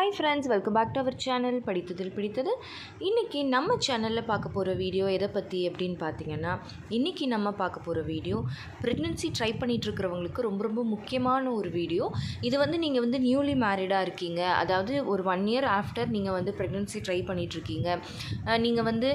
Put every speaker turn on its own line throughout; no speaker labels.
Hi friends welcome back to our channel படித்ததில் பிடித்தது. இன்றைக்கி நம்ம சேனலில் பார்க்க போகிற வீடியோ எதை பற்றி அப்படின்னு பார்த்தீங்கன்னா இன்றைக்கி நம்ம பார்க்க போகிற வீடியோ ப்ரெக்னென்சி ட்ரை பண்ணிகிட்ருக்கிறவங்களுக்கு ரொம்ப ரொம்ப முக்கியமான ஒரு வீடியோ இது வந்து நீங்கள் வந்து நியூலி மேரிடாக இருக்கீங்க. அதாவது ஒரு ஒன் இயர் ஆஃப்டர் நீங்கள் வந்து ப்ரெக்னென்சி ட்ரை பண்ணிகிட்ருக்கீங்க நீங்கள் வந்து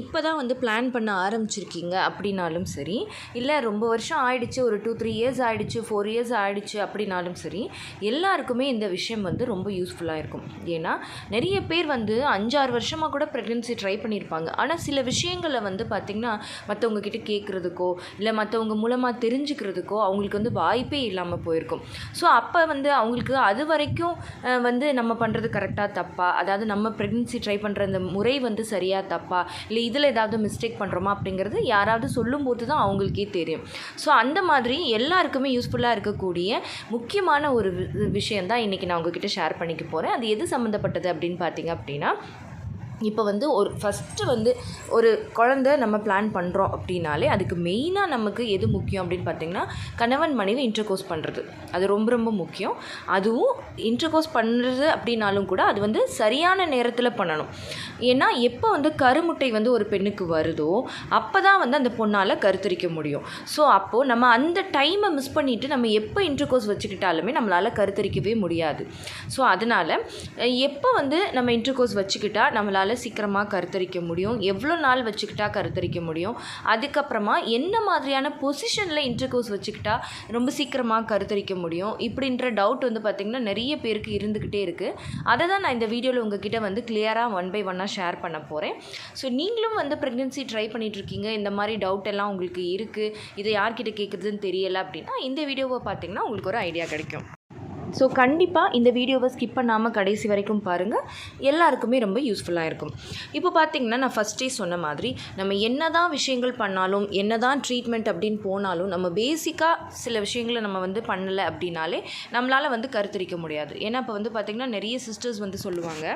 இப்போ தான் வந்து பிளான் பண்ண ஆரம்பிச்சிருக்கீங்க அப்படின்னாலும் சரி இல்லை ரொம்ப வருஷம் ஆயிடுச்சு ஒரு டூ த்ரீ இயர்ஸ் ஆகிடுச்சு ஃபோர் இயர்ஸ் ஆகிடுச்சு அப்படின்னாலும் சரி எல்லாருக்குமே இந்த விஷயம் வந்து ரொம்ப யூஸ்ஃபுல்லாக இருக்கும். ஏன்னா நிறைய பேர் வந்து அஞ்சாறு வருஷமாக கூட ப்ரெக்னென்சி ட்ரை பண்ணியிருப்பாங்க ஆனால் சில விஷயங்களை வந்து பார்த்திங்கன்னா மற்றவங்க கிட்ட கேட்குறதுக்கோ இல்லை மற்றவங்க மூலமாக தெரிஞ்சுக்கிறதுக்கோ அவங்களுக்கு வந்து வாய்ப்பே இல்லாமல் போயிருக்கும். ஸோ அப்போ வந்து அவங்களுக்கு அது வரைக்கும் வந்து நம்ம பண்ணுறது கரெக்டாக தப்பா? அதாவது நம்ம ப்ரெக்னென்சி ட்ரை பண்ணுற அந்த முறை வந்து சரியாக தப்பா? இல்லை இதில் ஏதாவது மிஸ்டேக் பண்ணுறோமா அப்படிங்கிறது யாராவது சொல்லும்போது தான் அவங்களுக்கே தெரியும். ஸோ அந்த மாதிரி எல்லாருக்குமே யூஸ்ஃபுல்லாக இருக்கக்கூடிய முக்கியமான ஒரு வி- விஷயம் தான் இன்றைக்கி நான் உங்ககிட்ட ஷேர் பண்ணிக்க போகிறேன் அது எது சம்மந்தப்பட்டது அப்படின்னு பார்த்தீங்க அப்படின்னா இப்போ வந்து ஒரு ஃபஸ்ட்டு வந்து ஒரு குழந்த நம்ம பிளான் பண்ணுறோம் அப்படின்னாலே அதுக்கு மெயினாக நமக்கு எது முக்கியம் அப்படின்னு பார்த்தீங்கன்னா கணவன் மனைவி இன்டர்கோர்ஸ் பண்ணுறது அது ரொம்ப ரொம்ப முக்கியம். அதுவும் இன்டர்கோர்ஸ் பண்ணுறது அப்படின்னாலும் கூட அது வந்து சரியான நேரத்தில் பண்ணணும். ஏன்னா எப்போ வந்து கருமுட்டை வந்து ஒரு பெண்ணுக்கு வருதோ அப்போ தான் வந்து அந்த பொண்ணால் கருத்தரிக்க முடியும். ஸோ அப்போது நம்ம அந்த டைமை மிஸ் பண்ணிவிட்டு நம்ம எப்போ இன்டர்கோர்ஸ் வச்சுக்கிட்டாலுமே நம்மளால் கருத்தரிக்கவே முடியாது. ஸோ அதனால் எப்போ வந்து நம்ம இன்டர்கோர்ஸ் வச்சுக்கிட்டால் நம்மளால் சீக்கிரமாக கருத்தரிக்க முடியும்? எவ்வளோ நாள் வச்சுக்கிட்டா கருத்தரிக்க முடியும்? அதுக்கப்புறமா என்ன மாதிரியான பொசிஷனில் இன்டர்கோர்ஸ் வச்சுக்கிட்டா ரொம்ப சீக்கிரமாக கருத்தரிக்க முடியும்? இப்படின்ற டவுட் வந்து பார்த்திங்கன்னா நிறைய பேருக்கு இருந்துக்கிட்டே இருக்குது அதை தான் நான் இந்த வீடியோவில் உங்ககிட்ட வந்து கிளியராக ஒன் பை ஒன்னாக ஷேர் பண்ண போகிறேன் ஸோ நீங்களும் வந்து ப்ரெக்னென்சி ட்ரை பண்ணிகிட்ருக்கீங்க இந்த மாதிரி டவுட் எல்லாம் உங்களுக்கு இருக்குது இதை யார்கிட்ட கேட்குறதுன்னு தெரியலை அப்படின்னா இந்த வீடியோவை பார்த்தீங்கன்னா உங்களுக்கு ஒரு ஐடியா கிடைக்கும். ஸோ கண்டிப்பாக இந்த வீடியோவை ஸ்கிப் பண்ணாமல் கடைசி வரைக்கும் பாருங்கள் எல்லாருக்குமே ரொம்ப யூஸ்ஃபுல்லாக இருக்கும். இப்போ பார்த்திங்கன்னா நான் ஃபஸ்ட்டே சொன்ன மாதிரி நம்ம என்ன தான் விஷயங்கள் பண்ணாலும் என்ன தான் ட்ரீட்மெண்ட் அப்படின்னு போனாலும் நம்ம பேசிக்காக சில விஷயங்களை நம்ம வந்து பண்ணலை அப்படின்னாலே நம்மளால் வந்து கருத்தரிக்க முடியாது. ஏன்னா இப்போ வந்து பார்த்திங்கன்னா நிறைய சிஸ்டர்ஸ் வந்து சொல்லுவாங்க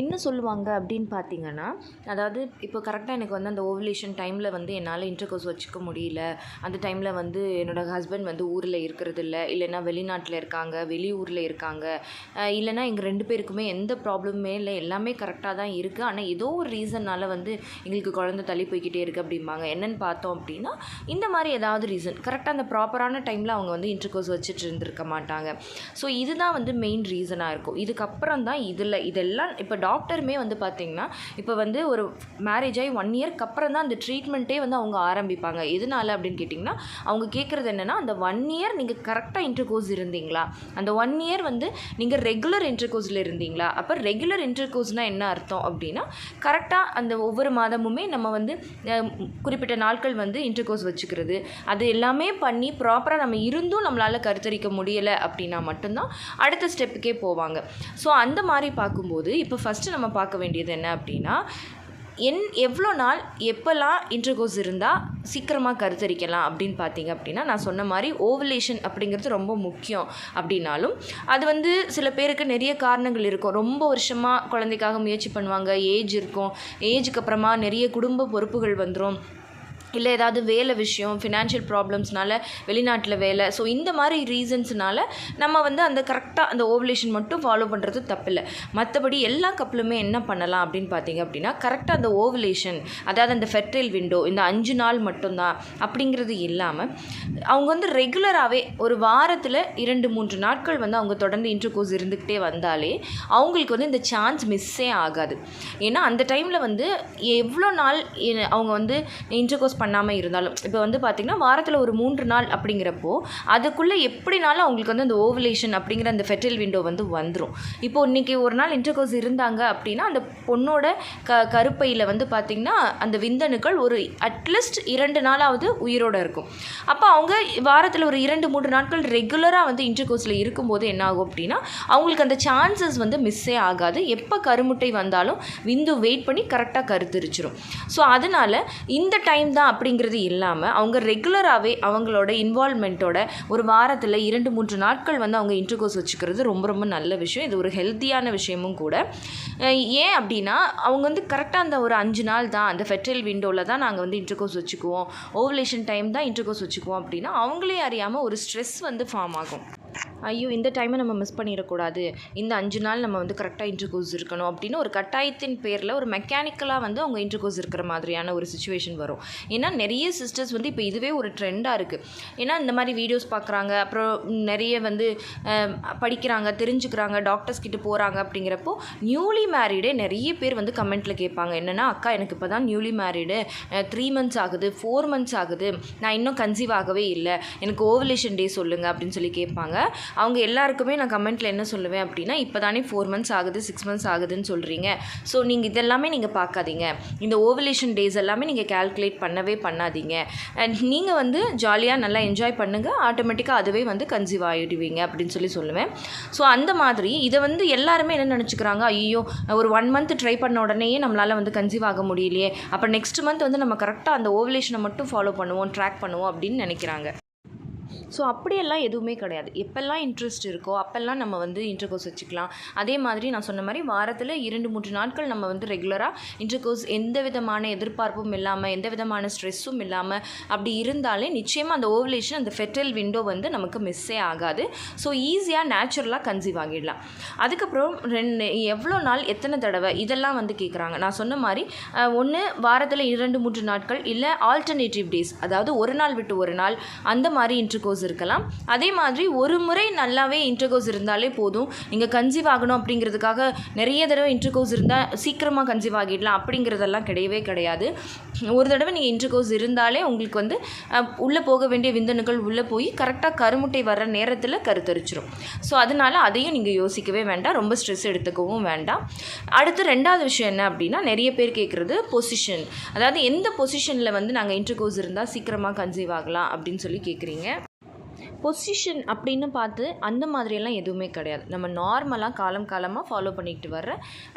என்ன சொல்லுவாங்க அப்படின்னு பார்த்தீங்கன்னா அதாவது இப்போ கரெக்டாக எனக்கு வந்து அந்த ஓவலேஷன் டைமில் வந்து என்னால் இன்டர்கோர்ஸ் வச்சுக்க முடியல. அந்த டைமில் வந்து என்னோடய ஹஸ்பண்ட் வந்து ஊரில் இருக்கிறது இல்லை இல்லைன்னா வெளிநாட்டில் இருக்காங்க வெளியூரில் இருக்காங்க. இல்லைன்னா எங்கள் ரெண்டு பேருக்குமே எந்த ப்ராப்ளமுமே இல்லை. எல்லாமே கரெக்டாக தான் இருக்குது ஆனால் ஏதோ ஒரு ரீசன்னால் வந்து எங்களுக்கு குழந்தை தள்ளி போய்கிட்டே இருக்குது அப்படிம்பாங்க. என்னென்னு பார்த்தோம் அப்படின்னா இந்த மாதிரி ஏதாவது ரீசன் கரெக்டாக அந்த ப்ராப்பரான டைமில் அவங்க வந்து இன்டர்கோர்ஸ் வச்சுட்டு இருந்திருக்க மாட்டாங்க. ஸோ இதுதான் வந்து மெயின் ரீசனாக இருக்கும். இதுக்கப்புறம் தான் இதில் இதெல்லாம் இப்போ டாக்டருமே வந்து பார்த்திங்கன்னா இப்போ வந்து ஒரு மேரேஜ் ஆகி ஒன் இயர்க்கு அப்புறம் தான் அந்த ட்ரீட்மெண்ட்டே வந்து அவங்க ஆரம்பிப்பாங்க. எதனால அப்படின்னு கேட்டிங்கன்னா அவங்க கேட்குறது என்னென்னா அந்த ஒன் இயர் நீங்கள் கரெக்டாக இன்டர்கோர்ஸ் இருந்தீங்களா? அந்த ஒன் இயர் வந்து நீங்கள் ரெகுலர் இன்டர்கோர்ஸில் இருந்தீங்களா? அப்போ ரெகுலர் இன்டர்கோர்ஸ்னால் என்ன அர்த்தம் அப்படின்னா கரெக்டாக அந்த ஒவ்வொரு மாதமுமே நம்ம வந்து குறிப்பிட்ட நாட்கள் வந்து இன்டர்கோர்ஸ் வச்சுக்கிறது. அது எல்லாமே பண்ணி ப்ராப்பராக நம்ம இருந்தும் நம்மளால் கருத்தரிக்க முடியலை அப்படின்னா மட்டும்தான் அடுத்த ஸ்டெப்புக்கே போவாங்க. ஸோ அந்த மாதிரி பார்க்கும்போது இப்போ ஃபஸ்ட்டு நம்ம பார்க்க வேண்டியது என்ன அப்படின்னா என் எவ்வளோ நாள் எப்போல்லாம் இன்டர்கோஸ் இருந்தால் சீக்கிரமாக கருத்தரிக்கலாம் அப்படின்னு பார்த்தீங்க அப்படின்னா நான் சொன்ன மாதிரி ஓவலேஷன் அப்படிங்கிறது ரொம்ப முக்கியம் அப்படின்னாலும் அது வந்து சில பேருக்கு நிறைய காரணங்கள் இருக்கும். ரொம்ப வருஷமாக குழந்தைக்காக முயற்சி பண்ணுவாங்க ஏஜ் இருக்கும். ஏஜுக்கு அப்புறமா நிறைய குடும்ப பொறுப்புகள் வந்துடும் இல்லை ஏதாவது வேலை விஷயம் ஃபினான்ஷியல் ப்ராப்ளம்ஸ்னால வெளிநாட்டில் வேலை. ஸோ இந்த மாதிரி ரீசன்ஸ்னால நம்ம வந்து அந்த கரெக்டாக அந்த ஓவலேஷன் மட்டும் ஃபாலோ பண்ணுறது தப்பில்லை. மற்றபடி எல்லா கப்பலுமே என்ன பண்ணலாம் அப்படின்னு பார்த்தீங்க அப்படின்னா கரெக்டாக அந்த ஓவலேஷன் அதாவது அந்த ஃபெர்டைல் விண்டோ இந்த அஞ்சு நாள் மட்டும்தான் அப்படிங்கிறது இல்லாமல் அவங்க வந்து ரெகுலராகவே ஒரு வாரத்தில் இரண்டு மூன்று நாட்கள் வந்து அவங்க தொடர்ந்து இன்டர்கோர்ஸ் இருந்துக்கிட்டே வந்தாலே அவங்களுக்கு வந்து இந்த சான்ஸ் மிஸ்ஸே ஆகாது. ஏன்னா அந்த டைமில் வந்து எவ்வளோ நாள் அவங்க வந்து இன்டர்கோர்ஸ் பண்ணாமல் இருந்தாலும். இப்போ வந்து பார்த்திங்கன்னா வாரத்தில் ஒரு மூன்று நாள் அப்படிங்கிறப்போ அதுக்குள்ளே எப்படினாலும் அவங்களுக்கு வந்து அந்த ஓவலேஷன் அப்படிங்கிற அந்த ஃபெர்டைல் விண்டோ வந்து வந்துடும் இப்போ இன்றைக்கி ஒரு நாள் இன்டர்கோர்ஸ் இருந்தாங்க அப்படின்னா அந்த பொண்ணோட க கருப்பையில் வந்து பார்த்திங்கன்னா அந்த விந்தணுக்கள் ஒரு அட்லீஸ்ட் இரண்டு நாளாவது உயிரோடு இருக்கும். அப்போ அவங்க வாரத்தில் ஒரு இரண்டு மூன்று நாட்கள் ரெகுலராக வந்து இன்டர்கோர்ஸில் இருக்கும்போது என்ன ஆகும் அப்படின்னா அவங்களுக்கு அந்த சான்சஸ் வந்து மிஸ்ஸே ஆகாது. எப்போ கருமுட்டை வந்தாலும் விந்து வெயிட் பண்ணி கரெக்டாக கருத்தரிச்சிரும். ஸோ அதனால் இந்த டைம் தான் அப்படிங்கிறது இல்லாமல் அவங்க ரெகுலராகவே அவங்களோட இன்வால்மெண்ட்டோட ஒரு வாரத்தில் இரண்டு மூன்று நாட்கள் வந்து அவங்க இன்டர்கோர்ஸ் வச்சுக்கிறது ரொம்ப ரொம்ப நல்ல விஷயம். இது ஒரு ஹெல்த்தியான விஷயமும் கூட. ஏன் அப்படின்னா அவங்க வந்து கரெக்டாக அந்த ஒரு அஞ்சு நாள் தான் அந்த ஃபெட்ரல் விண்டோவில் தான் நாங்கள் வந்து இன்டர்கோர்ஸ் வச்சுக்குவோம். ஓவலேஷன் டைம் தான் இன்டர்கோர்ஸ் வச்சுக்குவோம் அப்படின்னா அவங்களே அறியாமல் ஒரு ஸ்ட்ரெஸ் வந்து ஃபார்ம் ஆகும். ஐயோ இந்த டைமை நம்ம மிஸ் பண்ணிடக்கூடாது. இந்த அஞ்சு நாள் நம்ம வந்து கரெக்டாக இன்டர்கோர்ஸ் இருக்கணும் அப்படின்னு ஒரு கட்டாயத்தின் பேரில் ஒரு மெக்கானிக்கலாக வந்து அவங்க இன்டர்கோர்ஸ் இருக்கிற மாதிரியான ஒரு சுச்சுவேஷன் வரும். ஏன்னா நிறைய சிஸ்டர்ஸ் வந்து இப்போ இதுவே ஒரு ட்ரெண்டாக இருக்குது ஏன்னா இந்த மாதிரி வீடியோஸ் பார்க்குறாங்க அப்புறம் நிறைய வந்து படிக்கிறாங்க தெரிஞ்சுக்கிறாங்க டாக்டர்ஸ் கிட்ட போகிறாங்க அப்படிங்கிறப்போ நியூலி மேரீடே நிறைய பேர் வந்து கமெண்ட்டில் கேட்பாங்க. என்னென்னா அக்கா எனக்கு இப்போ தான் நியூலி மேரீடு த்ரீ மந்த்ஸ் ஆகுது ஃபோர் மந்த்ஸ் ஆகுது. நான் இன்னும் கன்சீவ் ஆகவே இல்லை. எனக்கு ஓவலேஷன் டே சொல்லுங்கள் அப்படின்னு சொல்லி கேட்பாங்க. அவங்க எல்லாருக்குமே நான் கமெண்ட்டில் என்ன சொல்லுவேன் அப்படின்னா இப்போ தானே ஃபோர் மந்த்ஸ் ஆகுது சிக்ஸ் மந்த்ஸ் ஆகுதுன்னு சொல்கிறீங்க ஸோ நீங்கள் இதெல்லாமே நீங்கள் பார்க்காதீங்க. இந்த ஓவலேஷன் டேஸ் எல்லாமே நீங்கள் கால்குலேட் பண்ணவே பண்ணாதீங்க. அண்ட் நீங்கள் வந்து ஜாலியாக நல்லா என்ஜாய் பண்ணுங்கள் ஆட்டோமேட்டிக்காக அதுவே வந்து கன்சீவ் ஆகிடுவீங்க அப்படின்னு சொல்லி சொல்லுவேன். ஸோ அந்த மாதிரி இதை வந்து எல்லாருமே என்ன நினச்சிக்கிறாங்க? ஐயோ ஒரு ஒன் மந்த் ட்ரை பண்ண உடனேயே நம்மளால் வந்து கன்சீவ் ஆக முடியலையே. அப்போ நெக்ஸ்ட் மந்த் வந்து நம்ம கரெக்டாக அந்த ஓவலேஷனை மட்டும் ஃபாலோ பண்ணுவோம் ட்ராக் பண்ணுவோம் அப்படின்னு நினைக்கிறாங்க. ஸோ அப்படியெல்லாம் எதுவுமே கிடையாது. எப்பெல்லாம் இன்ட்ரெஸ்ட் இருக்கோ அப்போல்லாம் நம்ம வந்து இன்டர்கோர்ஸ் வச்சுக்கலாம். அதே மாதிரி நான் சொன்ன மாதிரி வாரத்தில் இரண்டு மூன்று நாட்கள் நம்ம வந்து ரெகுலராக இன்டர்கோர்ஸ் எந்த விதமான எதிர்பார்ப்பும் இல்லாமல் எந்த விதமான ஸ்ட்ரெஸ்ஸும் இல்லாமல் அப்படி இருந்தாலே நிச்சயமாக அந்த ஓவலேஷன் அந்த ஃபெட்டல் விண்டோ வந்து நமக்கு மிஸ்ஸே ஆகாது. ஸோ ஈஸியாக நேச்சுரலாக கன்சீவ் ஆகிடலாம். அதுக்கப்புறம் ரெண்டு எவ்வளோ நாள் எத்தனை தடவை? இதெல்லாம் வந்து கேட்குறாங்க நான் சொன்ன மாதிரி ஒன்று வாரத்தில் இரண்டு மூன்று நாட்கள் இல்லை ஆல்டர்னேட்டிவ் டேஸ் அதாவது ஒரு நாள் விட்டு ஒரு நாள் அந்த மாதிரி இன்டர்கோஸ் இருக்கலாம். அதே மாதிரி ஒரு முறை நல்லாவே இன்டர்கோஸ் இருந்தாலே போதும். நீங்கள் கன்சீவ் ஆகணும் அப்படிங்கிறதுக்காக நிறைய தடவை இன்டர்கோஸ் இருந்தால் சீக்கிரமாக கன்சீவ் ஆகிடலாம் அப்படிங்கிறதெல்லாம் கிடையவே கிடையாது. ஒரு தடவை நீங்கள் இன்டர்கோஸ் இருந்தாலே உங்களுக்கு வந்து உள்ளே போக வேண்டிய விந்தணுக்கள் உள்ளே போய் கரெக்டாக கருமுட்டை வர்ற நேரத்தில் கருத்தரிச்சிரும். ஸோ அதனால் அதையும் நீங்கள் யோசிக்கவே வேண்டாம். ரொம்ப ஸ்ட்ரெஸ் எடுத்துக்கவும் வேண்டாம். அடுத்து ரெண்டாவது விஷயம் என்ன அப்படின்னா நிறைய பேர் கேட்குறது பொசிஷன் அதாவது எந்த பொசிஷனில் வந்து நாங்கள் இன்டர்கோஸ் இருந்தால் சீக்கிரமாக கன்சீவ் ஆகலாம் அப்படின்னு சொல்லி கேட்குறீங்க பொசிஷன் அப்படின்னு பார்த்து அந்த மாதிரியெல்லாம் எதுவுமே கிடையாது. நம்ம நார்மலாக காலம் காலமாக ஃபாலோ பண்ணிக்கிட்டு வர்ற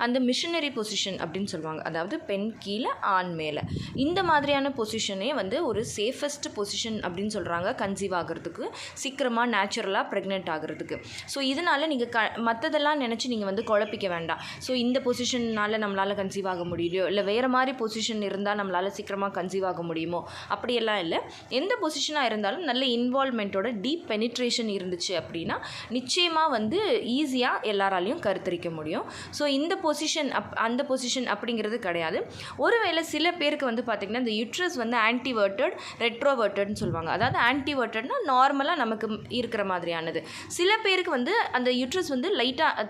அந்த மிஷினரி பொசிஷன் அப்படின்னு சொல்லுவாங்க. அதாவது பெண் கீழே ஆண் மேலே. இந்த மாதிரியான பொசிஷனே வந்து ஒரு சேஃபஸ்ட் பொசிஷன் அப்படின்னு சொல்கிறாங்க கன்சீவ் ஆகிறதுக்கு. சீக்கிரமாக நேச்சுரலாக ப்ரெக்னென்ட் ஆகிறதுக்கு. ஸோ இதனால் நீங்கள் க மற்றதெல்லாம் நினச்சி நீங்கள் வந்து குழப்பிக்க வேண்டாம். ஸோ இந்த பொசிஷன்னால் நம்மளால் கன்சீவ் ஆக முடியலையோ இல்லை வேறு மாதிரி பொசிஷன் இருந்தால் நம்மளால் சீக்கிரமாக கன்சீவ் ஆக முடியுமோ அப்படியெல்லாம் இல்லை. எந்த பொசிஷனாக இருந்தாலும் நல்ல இன்வால்மெண்ட்டோட டீப் பெனிட்ரேஷன் இருந்துச்சு அப்படின்னா நிச்சயமாக வந்து ஈஸியாக எல்லாராலையும் கருத்தரிக்க முடியும். ஸோ இந்த பொசிஷன் அப் அந்த பொசிஷன் அப்படிங்கிறது கிடையாது. ஒருவேளை சில பேருக்கு வந்து பார்த்திங்கன்னா இந்த யுட்ரஸ் வந்து ஆன்டிவர்ட்டட் ரெட்ரோவர்ட்டட்னு சொல்லுவாங்க. அதாவது ஆன்டிவர்ட்டட்னா நார்மலாக நமக்கு இருக்கிற மாதிரியானது. சில பேருக்கு வந்து அந்த யுட்ரஸ் வந்து லைட்டாக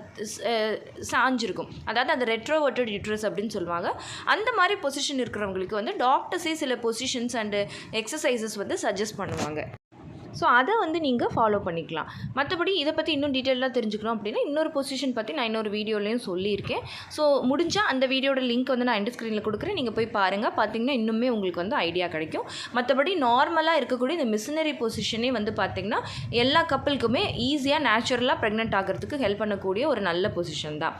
சாஞ்சிருக்கும். அதாவது அந்த ரெட்ரோவர்ட்டட் யுட்ரஸ் அப்படின்னு சொல்லுவாங்க. அந்த மாதிரி பொசிஷன் இருக்கிறவங்களுக்கு வந்து டாக்டர்ஸே சில பொசிஷன்ஸ் அண்டு எக்ஸசைசஸ் வந்து சஜஸ்ட் பண்ணுவாங்க. ஸோ அதை வந்து நீங்கள் ஃபாலோ பண்ணிக்கலாம். மற்றபடி இதை பற்றி இன்னும் டீட்டெயிலாக தெரிஞ்சுக்கணும் அப்படின்னா இன்னொரு பொசிஷன் பற்றி நான் இன்னொரு வீடியோலையும் சொல்லியிருக்கேன். ஸோ முடிஞ்சால் அந்த வீடியோட லிங்க் வந்து நான் எண்ட் ஸ்க்ரீனில் கொடுக்குறேன். நீங்கள் போய் பாருங்கள் பார்த்தீங்கன்னா இன்னுமே உங்களுக்கு வந்து ஐடியா கிடைக்கும். மற்றபடி நார்மலாக இருக்கக்கூடிய இந்த மிஷினரி பொசிஷனே வந்து பார்த்திங்கன்னா எல்லா கப்பலுக்குமே ஈஸியாக நேச்சுரலாக ப்ரெக்னென்ட் ஆகிறதுக்கு ஹெல்ப் பண்ணக்கூடிய ஒரு நல்ல பொசிஷன் தான்.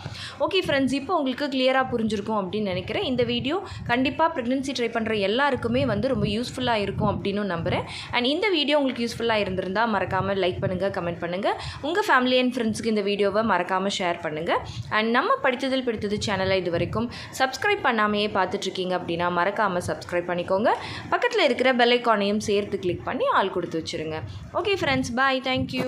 ஓகே ஃப்ரெண்ட்ஸ் இப்போ உங்களுக்கு கிளியராக புரிஞ்சிருக்கும் அப்படின்னு நினைக்கிறேன். இந்த வீடியோ கண்டிப்பாக ப்ரெக்னென்சி ட்ரை பண்ணுற எல்லாருக்குமே வந்து ரொம்ப யூஸ்ஃபுல்லாக இருக்கும் அப்படின்னு நம்புகிறேன் அண்ட் இந்த வீடியோ உங்களுக்கு யூஸ்ஃபுல்லாக இருந்திருந்தால் மறக்காமல் லைக் பண்ணுங்கள் கமெண்ட் பண்ணுங்கள் உங்கள் ஃபேமிலி அண்ட் ஃப்ரெண்ட்ஸுக்கு இந்த வீடியோவை மறக்காமல் ஷேர் பண்ணுங்கள் அண்ட் நம்ம படித்ததில் பிடித்தது சேனலை இது வரைக்கும் சப்ஸ்கிரைப் பண்ணாமையே பார்த்துட்ருக்கீங்க அப்படின்னா மறக்காமல் சப்ஸ்கிரைப் பண்ணிக்கோங்க. பக்கத்தில் இருக்கிற பெல் ஐக்கானையும் சேர்த்து கிளிக் பண்ணி ஆள் கொடுத்து வச்சுருங்க. Okay friends bye thank you